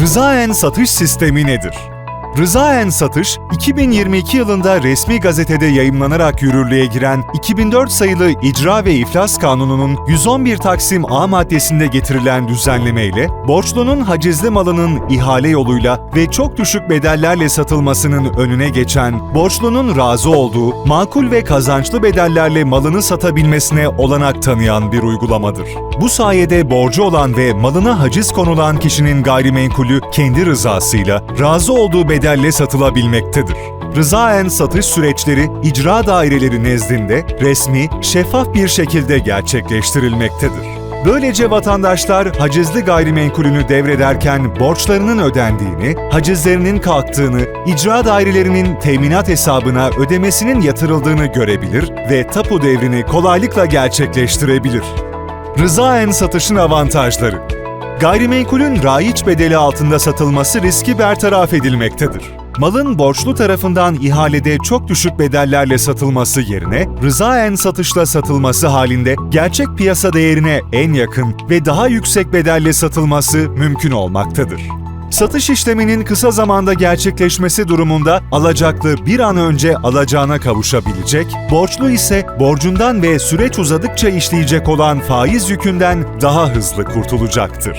Rızaen satış sistemi nedir? Rızaen Satış, 2022 yılında resmi gazetede yayımlanarak yürürlüğe giren 2004 sayılı İcra ve İflas Kanunu'nun 111 Taksim A maddesinde getirilen düzenlemeyle, borçlunun hacizli malının ihale yoluyla ve çok düşük bedellerle satılmasının önüne geçen, borçlunun razı olduğu, makul ve kazançlı bedellerle malını satabilmesine olanak tanıyan bir uygulamadır. Bu sayede borcu olan ve malına haciz konulan kişinin gayrimenkulü kendi rızasıyla razı olduğu bedelle satılabilmektedir. Rızaen satış süreçleri icra daireleri nezdinde resmi, şeffaf bir şekilde gerçekleştirilmektedir. Böylece vatandaşlar hacizli gayrimenkulünü devrederken borçlarının ödendiğini, hacizlerinin kalktığını, icra dairelerinin teminat hesabına ödemesinin yatırıldığını görebilir ve tapu devrini kolaylıkla gerçekleştirebilir. Rızaen satışın avantajları Gayrimenkulün raiç bedeli altında satılması riski bertaraf edilmektedir. Malın borçlu tarafından ihalede çok düşük bedellerle satılması yerine rızaen satışla satılması halinde gerçek piyasa değerine en yakın ve daha yüksek bedelle satılması mümkün olmaktadır. Satış işleminin kısa zamanda gerçekleşmesi durumunda alacaklı bir an önce alacağına kavuşabilecek, borçlu ise borcundan ve süreç uzadıkça işleyecek olan faiz yükünden daha hızlı kurtulacaktır.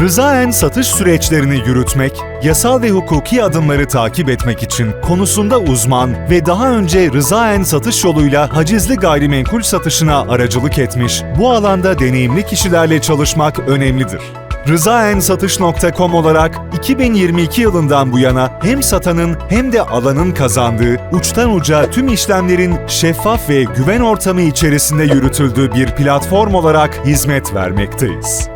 Rızaen satış süreçlerini yürütmek, yasal ve hukuki adımları takip etmek için konusunda uzman ve daha önce rızaen satış yoluyla hacizli gayrimenkul satışına aracılık etmiş, bu alanda deneyimli kişilerle çalışmak önemlidir. Rızaensatış.com olarak 2022 yılından bu yana hem satanın hem de alanın kazandığı, uçtan uca tüm işlemlerin şeffaf ve güven ortamı içerisinde yürütüldüğü bir platform olarak hizmet vermekteyiz.